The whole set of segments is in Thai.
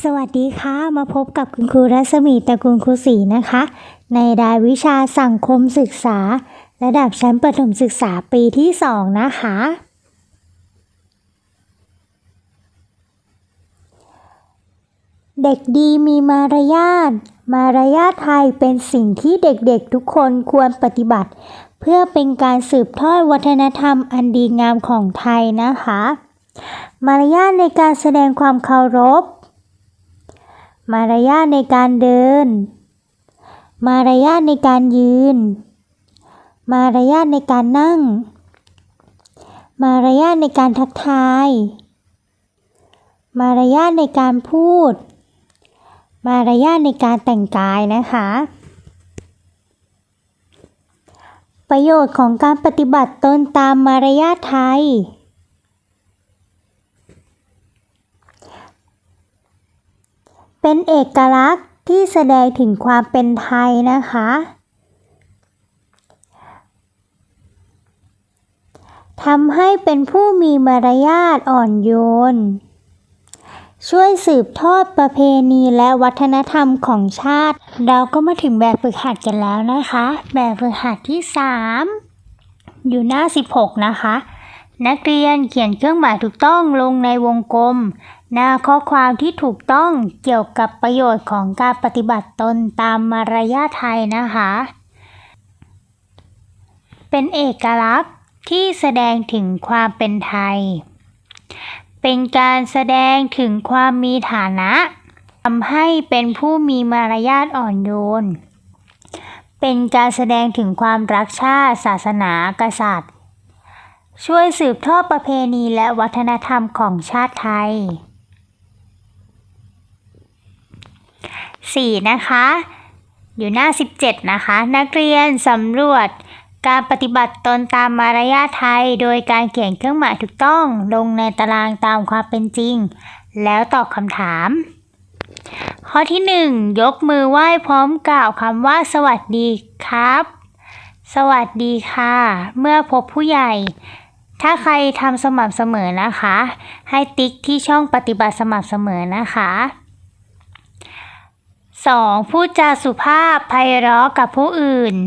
สวัสดีค่ะ มาพบกับคุณครูรัศมีตระกูลครูศรีนะคะ ในรายวิชาสังคมศึกษา ระดับชั้นประถมศึกษาปีที่ 2 นะคะ เด็กดีมีมารยาท มารยาทไทยเป็นสิ่งที่เด็กๆทุกคนควรปฏิบัติ เพื่อเป็นการสืบทอดวัฒนธรรมอันดีงามของไทยนะคะ มารยาทในการแสดงความเคารพ มารยาทในการเดิน มารยาทในการยืน มารยาทในการนั่ง มารยาทในการทักทาย มารยาทในการพูด มารยาทในการแต่งกายนะคะ ประโยชน์ของการปฏิบัติตนตามมารยาทไทย เป็นเอกลักษณ์ที่แสดงถึงความเป็นไทยนะคะ ทำให้เป็นผู้มีมารยาทอ่อนโยน ช่วยสืบทอดประเพณีและวัฒนธรรมของชาติ เราก็มาถึงแบบฝึกหัดกันแล้วนะคะ แบบฝึกหัดที่ 3 อยู่หน้า 16 นะคะ นักเรียนเขียนเครื่องหมายถูกต้องลงในวงกลม หน้าข้อความที่ถูกต้องเกี่ยวกับประโยชน์ของการปฏิบัติตนตามมารยาทไทยนะคะ เป็นเอกลักษณ์ที่แสดงถึงความเป็นไทย เป็นการแสดงถึงความมีฐานะทำให้เป็นผู้มีมารยาทอ่อนโยน เป็นการแสดงถึงความรักชาติ ศาสนากษัตริย์ ช่วยสืบทอดประเพณีและวัฒนธรรมของชาติไทย 4. นะคะ อยู่หน้า 17 นะคะ นักเรียนสำรวจการปฏิบัติตนตามมารยาทไทย โดยการเขียนเครื่องหมายถูกต้องลงในตารางตามความเป็นจริง แล้วตอบคำถาม ข้อที่ 1 ยกมือไหว้พร้อมกล่าวคำว่า สวัสดีครับ สวัสดีค่ะ เมื่อพบผู้ใหญ่ ถ้าใครทำสม่ำเสมอนะคะ ให้ติ๊กที่ช่องปฏิบัติสม่ำเสมอนะคะ 2. พูดจาสุภาพไพเราะกับผู้อื่น 3.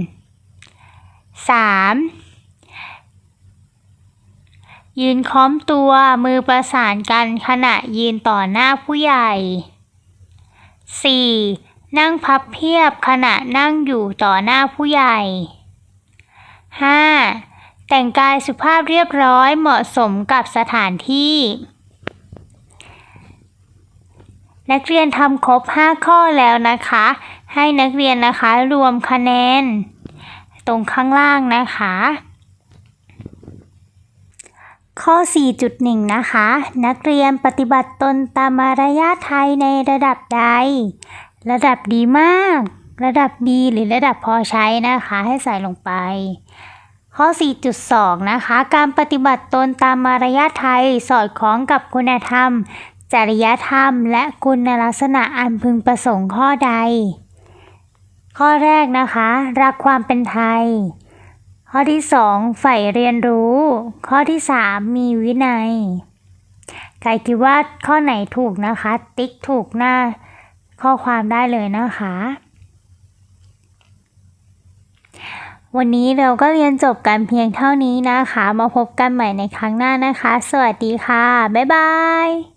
ยืนค้อมตัวมือประสานกันขณะยืนต่อหน้าผู้ใหญ่ 4. นั่งพับเพียบขณะนั่งอยู่ต่อหน้าผู้ใหญ่ 5. แต่งกายสุภาพเรียบร้อยเหมาะสมกับสถานที่ นักเรียนทำครบ 5 ข้อแล้วนะคะ ให้นักเรียนนะคะรวมคะแนน ตรงข้างล่างนะคะ ข้อ 4.1 นะคะ นักเรียนปฏิบัติตนตามมารยาทไทยในระดับใด ระดับดีมาก ระดับดีหรือระดับพอใช้นะคะ ให้ใส่ลงไป ข้อ 4.2 นะคะ การปฏิบัติตนตามมารยาทไทยสอดคล้องกับคุณธรรม จริยธรรม และคุณลักษณะอันพึงประสงค์ข้อใด ข้อแรกนะคะ รักความเป็นไทย ข้อที่ 2 ใฝ่เรียนรู้ ข้อที่ 3 มีวินัยใครคิดว่าข้อไหนถูกนะคะ ติ๊กถูกหน้าข้อความได้เลยนะคะ วันนี้เราก็เรียนจบกันเพียงเท่านี้นะคะ มาพบกันใหม่ในครั้งหน้านะคะ สวัสดีค่ะ บ๊ายบาย